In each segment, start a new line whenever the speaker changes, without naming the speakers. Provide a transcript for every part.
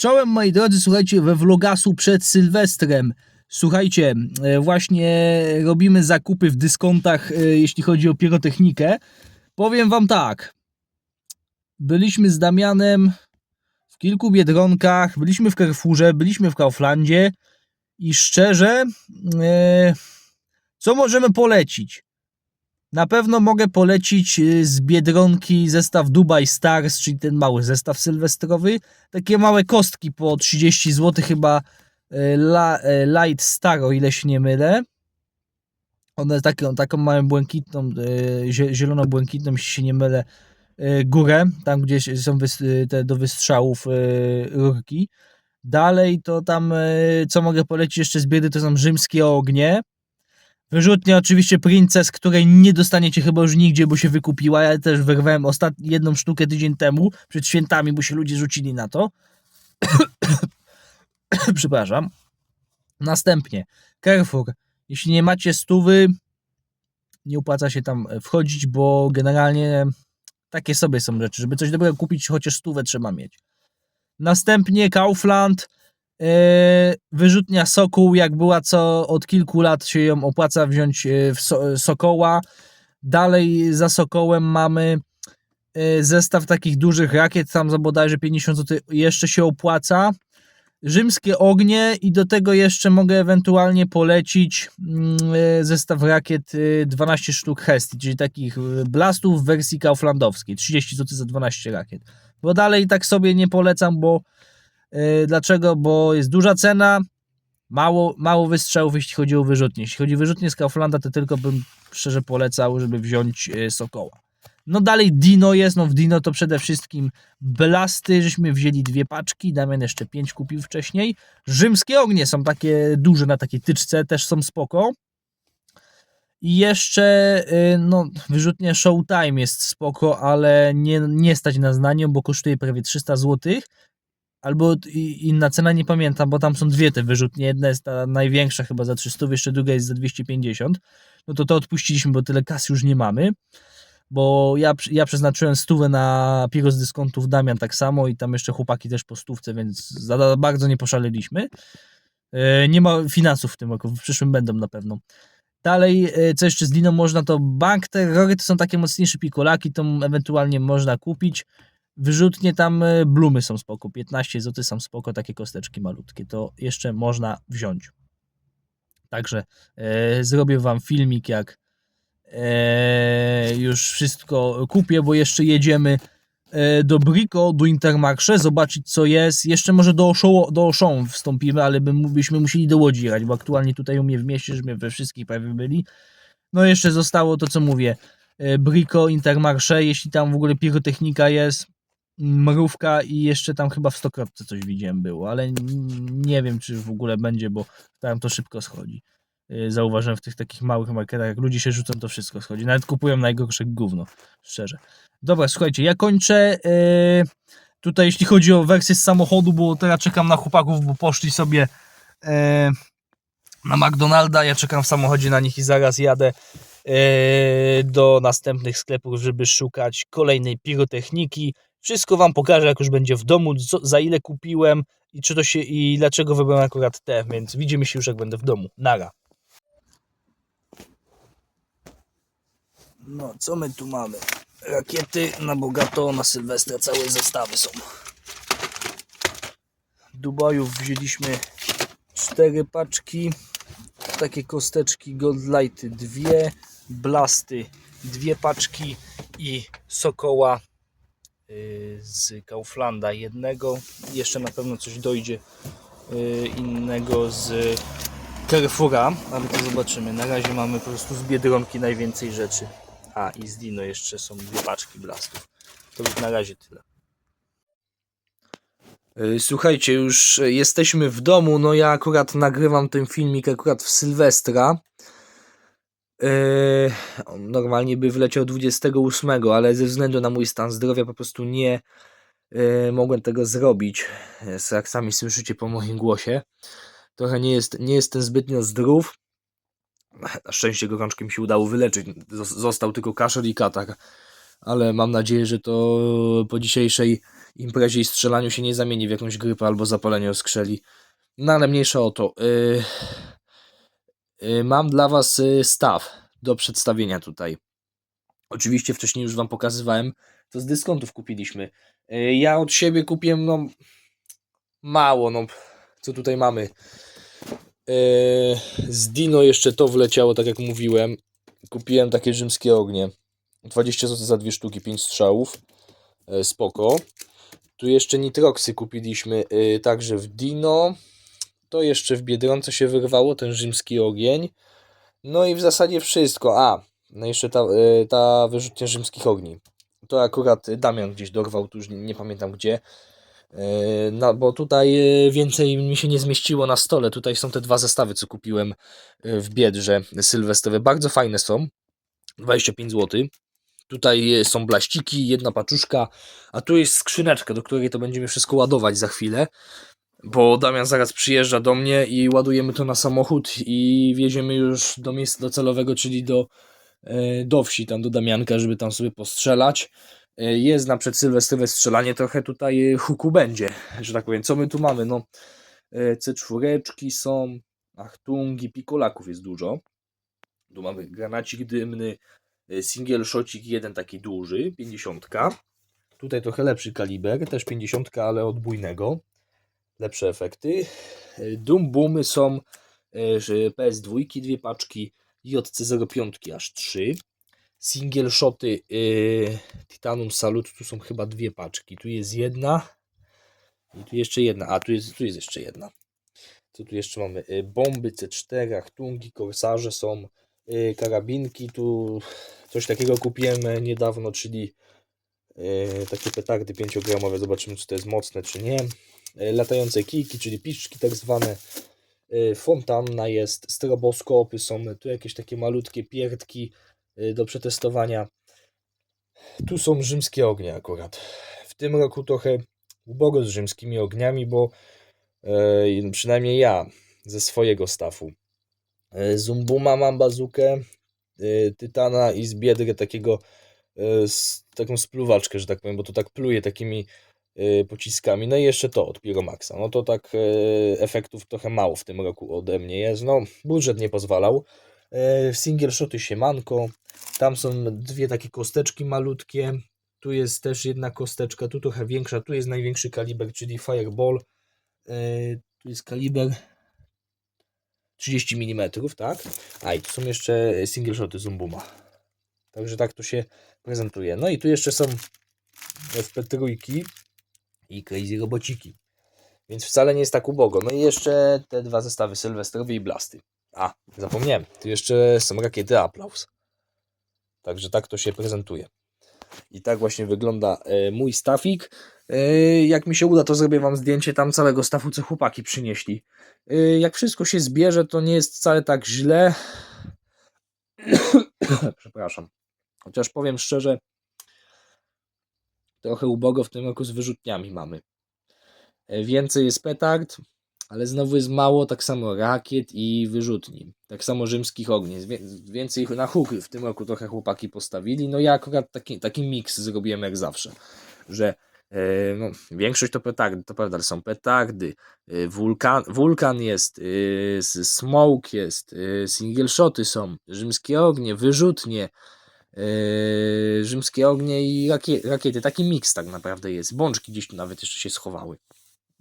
Czołem moi drodzy, słuchajcie, we vlogasu przed Sylwestrem. Słuchajcie, e, właśnie robimy zakupy w dyskontach, e, jeśli chodzi o pirotechnikę. Powiem wam tak. Byliśmy z Damianem w kilku biedronkach, byliśmy w Carrefourze, byliśmy w Kauflandzie i szczerze, e, co możemy polecić? Na pewno mogę polecić e, z Biedronki zestaw Dubai Stars, czyli ten mały zestaw sylwestrowy. Takie małe kostki po 30 zł chyba la, e, Light Star, o ile się nie mylę. One taką, taką mają błękitną, zie- zielono-błękitną, jeśli się nie mylę, górę, tam gdzie są te do wystrzałów rurki. Dalej to tam, co mogę polecić jeszcze z biedy, to są rzymskie ognie. Wyrzutnia oczywiście Princess, której nie dostaniecie chyba już nigdzie, bo się wykupiła. Ja też wyrwałem ostat... jedną sztukę tydzień temu, przed świętami, bo się ludzie rzucili na to. Przepraszam. Następnie Carrefour. Jeśli nie macie stówy, nie opłaca się tam wchodzić, bo generalnie takie sobie są rzeczy. Żeby coś dobrego kupić, chociaż stówę trzeba mieć. Następnie Kaufland. Yy, wyrzutnia Sokół, jak była co od kilku lat się ją opłaca wziąć yy, w so, Sokoła. Dalej za Sokołem mamy yy, zestaw takich dużych rakiet, tam za bodajże 50 zł jeszcze się opłaca. Rzymskie ognie i do tego jeszcze mogę ewentualnie polecić mm, zestaw rakiet yy, 12 sztuk Hesti, czyli takich blastów w wersji kauflandowskiej. 30 zł za 12 rakiet. Bo dalej tak sobie nie polecam, bo Dlaczego? Bo jest duża cena, mało, mało wystrzałów, jeśli chodzi o wyrzutnie. Jeśli chodzi o wyrzutnie z Kauflanda, to tylko bym szczerze polecał, żeby wziąć yy, Sokoła. No dalej Dino jest, no w Dino to przede wszystkim blasty, żeśmy wzięli dwie paczki, Damian jeszcze pięć kupił wcześniej. Rzymskie ognie są takie duże na takiej tyczce, też są spoko. I jeszcze, yy, no, wyrzutnie Showtime jest spoko, ale nie, nie stać na znanie, bo kosztuje prawie 300 zł albo inna cena, nie pamiętam, bo tam są dwie te wyrzutnie. Jedna jest ta największa chyba za 300, jeszcze druga jest za 250. No to to odpuściliśmy, bo tyle kasy już nie mamy. Bo ja, ja przeznaczyłem stówę na piwo z dyskontów, Damian tak samo i tam jeszcze chłopaki też po stówce, więc za bardzo nie poszaleliśmy. E, Nie ma finansów w tym roku, w przyszłym będą na pewno. Dalej, e, co jeszcze z Liną można, to Bank Terrory to są takie mocniejsze pikolaki, to ewentualnie można kupić. Wyrzutnie tam e, blumy są spoko, 15 zł są spoko, takie kosteczki malutkie, to jeszcze można wziąć. Także e, zrobię wam filmik, jak e, już wszystko kupię, bo jeszcze jedziemy e, do Brico, do Intermarché, zobaczyć co jest. Jeszcze może do Auchan, do Auchan wstąpimy, ale by, byśmy musieli do Łodzi jechać, bo aktualnie tutaj u mnie w mieście, żeśmy we wszystkich prawie byli. No jeszcze zostało to, co mówię, e, Brico, Intermarché, jeśli tam w ogóle pirotechnika jest, mrówka i jeszcze tam chyba w Stokrotce coś widziałem było, ale nie wiem, czy w ogóle będzie, bo tam to szybko schodzi. Yy, Zauważyłem w tych takich małych marketach, jak ludzie się rzucą, to wszystko schodzi. Nawet kupują najgorsze gówno, szczerze. Dobra, słuchajcie, ja kończę. Yy, tutaj jeśli chodzi o wersję z samochodu, bo teraz czekam na chłopaków, bo poszli sobie yy, na McDonalda, ja czekam w samochodzie na nich i zaraz jadę yy, do następnych sklepów, żeby szukać kolejnej pirotechniki. Wszystko wam pokażę, jak już będzie w domu, co, za ile kupiłem i czy to się i dlaczego wybrałem akurat te, więc widzimy się już jak będę w domu. Nara. No, co my tu mamy? Rakiety na bogato, na Sylwestra całe zestawy są. Dubajów wzięliśmy cztery paczki, takie kosteczki Gold Lighty dwie, Blasty dwie paczki i Sokoła z Kauflanda jednego. Jeszcze na pewno coś dojdzie y, innego z Carrefoura, ale to zobaczymy. Na razie mamy po prostu z Biedronki najwięcej rzeczy. A i z Dino jeszcze są dwie paczki blastów. To już na razie tyle. Y, Słuchajcie, już jesteśmy w domu. No ja akurat nagrywam ten filmik akurat w Sylwestra. Yy, normalnie by wleciał 28, ale ze względu na mój stan zdrowia po prostu nie yy, mogłem tego zrobić. Jak sami słyszycie po moim głosie. Trochę nie, jest, nie jestem zbytnio zdrów. Na szczęście gorączkę mi się udało wyleczyć. Zos- Został tylko kaszel i katar. Ale mam nadzieję, że to po dzisiejszej imprezie i strzelaniu się nie zamieni w jakąś grypę albo zapalenie oskrzeli. No ale mniejsza o to. Yy, mam dla Was yy, staw do przedstawienia tutaj. Oczywiście wcześniej już Wam pokazywałem, to z dyskontów kupiliśmy. Yy, ja od siebie kupiłem no mało, no co tutaj mamy. Z Dino jeszcze to wleciało, tak jak mówiłem. Kupiłem takie rzymskie ognie. 20 zł za dwie sztuki, 5 strzałów. Spoko. Tu jeszcze nitroksy kupiliśmy także w Dino. To jeszcze w Biedronce się wyrwało, ten rzymski ogień. No i w zasadzie wszystko. A, no jeszcze ta, yy, ta wyrzutnia rzymskich ogni. To akurat Damian gdzieś dorwał, tu już nie, pamiętam gdzie. Yy, No, bo tutaj yy, więcej mi się nie zmieściło na stole. Tutaj są te dwa zestawy, co kupiłem w Biedrze sylwestrowe. Bardzo fajne są. 25 zł. Tutaj są blaściki, jedna paczuszka, a tu jest skrzyneczka, do której to będziemy wszystko ładować za chwilę. Bo Damian zaraz przyjeżdża do mnie i ładujemy to na samochód i wieziemy już do miejsca docelowego, czyli do, yy, do wsi, tam do Damianka, żeby tam sobie postrzelać. Yy, Jest na przedsylwestrowe strzelanie, trochę tutaj yy, huku będzie, że tak powiem. Co my tu mamy? No, yy, C4 są, achtungi, pikolaków jest dużo. Tu mamy granacik dymny, single shotcik jeden taki duży, 50. Tutaj trochę lepszy kaliber, też 50, ale odbójnego. Lepsze efekty. Yy, Dum boomy są że PS2, dwie paczki, JC05 aż 3. Single shoty yy, Titanum Salut, tu są chyba dwie paczki. Tu jest jedna i tu jeszcze jedna. A tu jest, tu jest jeszcze jedna. Co tu jeszcze mamy? Yy, bomby C4, achtungi, korsarze są, yy, karabinki. Tu coś takiego kupiłem e, niedawno, czyli yy, takie petardy 5-gramowe. Zobaczymy, czy to jest mocne, czy nie. Yy, latające kijki, czyli piszczki tak zwane. Yy, fontanna jest, stroboskopy są, tu jakieś takie malutkie pierdki yy, do przetestowania. Tu są rzymskie ognie akurat. W tym roku trochę ubogo z rzymskimi ogniami, bo e, przynajmniej ja ze swojego stafu. E, Zumbuma mam bazukę, e, Tytana i z Biedry takiego e, z taką spluwaczkę, że tak powiem, bo to tak pluje takimi e, pociskami. No i jeszcze to od Pyromaxa. No to tak e, efektów trochę mało w tym roku ode mnie jest. No budżet nie pozwalał. E, Single shoty siemanko. Tam są dwie takie kosteczki malutkie. Tu jest też jedna kosteczka, tu trochę większa. Tu jest największy kaliber, czyli Fireball. Tu jest kaliber 30 mm, tak? A i tu są jeszcze single shoty Zumbuma. Także tak to się prezentuje. No i tu jeszcze są FP3 i Crazy Robociki. Więc wcale nie jest tak ubogo. No i jeszcze te dwa zestawy sylwestrowe i blasty. A, zapomniałem. Tu jeszcze są rakiety Aplaus. Także tak to się prezentuje. I tak właśnie wygląda e, mój stafik. E, jak mi się uda, to zrobię Wam zdjęcie tam całego stafu, co chłopaki przynieśli. E, jak wszystko się zbierze, to nie jest wcale tak źle. Przepraszam. Chociaż powiem szczerze, trochę ubogo w tym roku z wyrzutniami mamy. E, Więcej jest petard, ale znowu jest mało tak samo rakiet i wyrzutni. Tak samo rzymskich ogni. Więcej na huchy w tym roku trochę chłopaki postawili. No ja akurat taki, taki miks zrobiłem jak zawsze, że e, no, większość to petardy, to prawda, ale są petardy, e, wulkan, wulkan jest, smoke jest, single shoty są, rzymskie ognie, wyrzutnie, e, rzymskie ognie i rakie, rakiety. Taki miks tak naprawdę jest. Bączki gdzieś tu nawet jeszcze się schowały.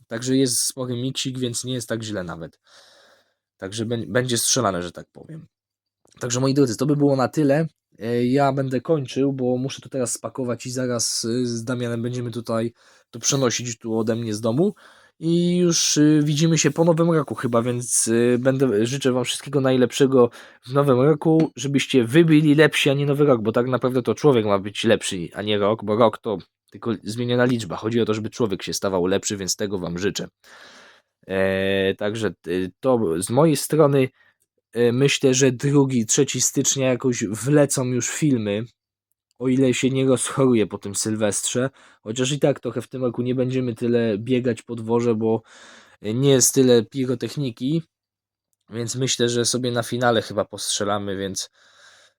Także jest spory miksik, więc nie jest tak źle nawet. Także bę- będzie strzelane, że tak powiem. Także moi drodzy, to by było na tyle. E, Ja będę kończył, bo muszę to teraz spakować i zaraz y, z Damianem będziemy tutaj to przenosić tu ode mnie z domu. I już y, widzimy się po nowym roku chyba, więc y, będę życzę Wam wszystkiego najlepszego w nowym roku, żebyście wy byli lepsi, a nie nowy rok, bo tak naprawdę to człowiek ma być lepszy, a nie rok, bo rok to tylko zmieniona liczba. Chodzi o to, żeby człowiek się stawał lepszy, więc tego Wam życzę. E, także y, to z mojej strony myślę, że drugi, trzeci stycznia jakoś wlecą już filmy, o ile się nie rozchoruje po tym Sylwestrze, chociaż i tak trochę w tym roku nie będziemy tyle biegać po dworze, bo nie jest tyle pirotechniki, więc myślę, że sobie na finale chyba postrzelamy, więc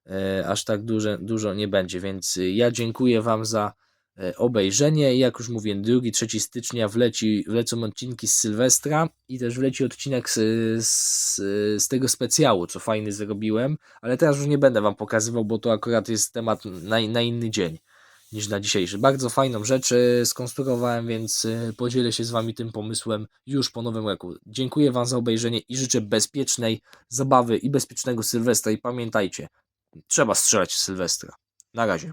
e, aż tak duże, dużo nie będzie, więc y, ja dziękuję Wam za e, obejrzenie. Jak już mówiłem, 2-3 stycznia wleci, wlecą odcinki z Sylwestra i też wleci odcinek z, z, z tego specjału, co fajny zrobiłem, ale teraz już nie będę Wam pokazywał, bo to akurat jest temat na, na inny dzień niż na dzisiejszy. Bardzo fajną rzecz e, skonstruowałem, więc e, podzielę się z Wami tym pomysłem już po nowym roku. Dziękuję Wam za obejrzenie i życzę bezpiecznej zabawy i bezpiecznego Sylwestra i pamiętajcie, trzeba strzelać w Sylwestra. Na razie.